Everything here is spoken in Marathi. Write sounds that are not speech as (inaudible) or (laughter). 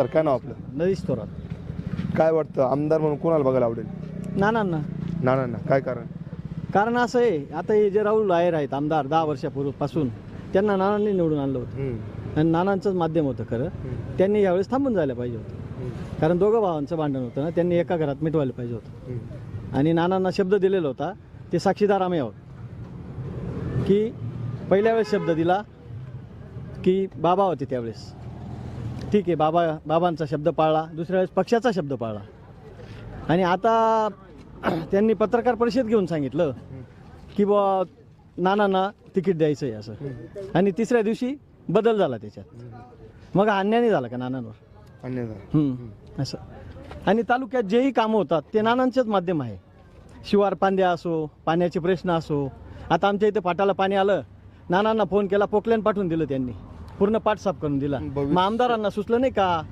तर काय नाव आपलं? नदीच थोरात. काय वाटतं आमदार म्हणून कोणाला बघायला आवडेल? नानांना. नानांना. काय कारण? कारण असं आहे आता हे जे राहुल आयर आहेत आमदार दहा वर्षापूर्वीपासून त्यांना नानांनी निवडून आणलं होतं. आणि नानांचंच माध्यम होतं खरं. हम्म, त्यांनी यावेळेस थांबून जायला पाहिजे होतं. कारण दोघं भावांचं भांडण होतं ना त्यांनी एका घरात मिटवायला पाहिजे होतं. आणि नानांना शब्द दिलेला होता ते साक्षीदार आम्ही आहोत. की पहिल्या वेळेस शब्द दिला की बाबा होते त्यावेळेस. ठीक आहे बाबा बाबांचा शब्द पाळला दुसऱ्या वेळेस पक्षाचा शब्द पाळला. आणि आता (clears throat) त्यांनी पत्रकार परिषद घेऊन सांगितलं की बा नानांना तिकीट द्यायचं आहे असं. आणि तिसऱ्या दिवशी बदल झाला त्याच्यात. मग अन्याय झाला का नानांवर? असं. आणि तालुक्यात जेही कामं होतात ते नानांचेच माध्यम आहे. शिवार पांद्या असो पाण्याचे प्रश्न असो. आता आमच्या इथे पाटाला पाणी आलं नानांना फोन केला पोकल्यान पाठवून दिलं त्यांनी. पूर्ण पाठ साफ करून दिला. मग आमदारांना सुचलं नाही का?